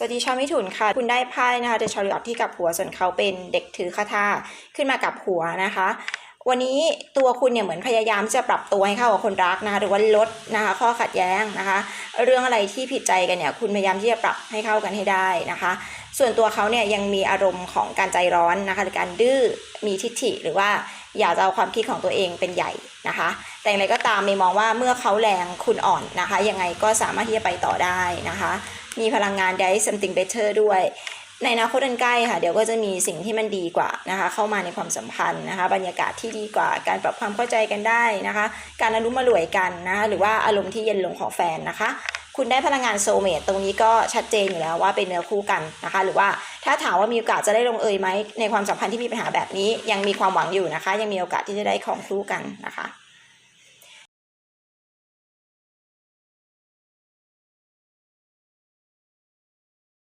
สวัสดีชาวมิถุนค่ะ คุณได้ไพ่นะคะเดชาริออตที่กับหัวส่วนเขาเป็นเด็กถือคาถาขึ้นมากับหัวนะคะ วันนี้ตัวคุณเนี่ยเหมือนพยายามจะปรับตัวให้เข้ากับคนรักนะคะหรือว่าลดนะคะข้อขัดแย้งนะคะ เรื่องอะไรที่ผิดใจกันเนี่ยคุณพยายามที่จะปรับให้เข้ากันให้ได้นะคะ ส่วนตัวเขาเนี่ยยังมีอารมณ์ของการใจร้อนนะคะหรือการดื้อมีทิฐิหรือว่า อยากจะเอาความคิดของตัวเองเป็นใหญ่นะคะ แต่อย่างไรก็ตามเมย์มองว่าเมื่อเขาแรงคุณอ่อนนะคะ ยังไงก็สามารถที่จะไปต่อได้นะคะ มีพลังงานได้ something better ด้วยในอนาคตอันใกล้ค่ะ เดี๋ยวก็จะมีสิ่งที่มันดีกว่านะคะ เข้ามาในความสัมพันธ์นะคะ บรรยากาศที่ดีกว่าการปรับความเข้าใจกันได้นะคะ การอารมณ์มารวยกันนะคะ หรือว่าอารมณ์ที่เย็นลงของแฟนนะคะ คุณได้พลังงานโซเมตตรงนี้ก็ชัดเจนอยู่แล้วว่าเป็นเนื้อคู่กันนะคะ หรือว่าถ้าถามว่ามีโอกาสจะได้ลงเอยไหมในความสัมพันธ์ที่มีปัญหาแบบนี้ยังมีความหวังอยู่นะคะ ยังมีโอกาสที่จะได้ของคู่กันนะคะ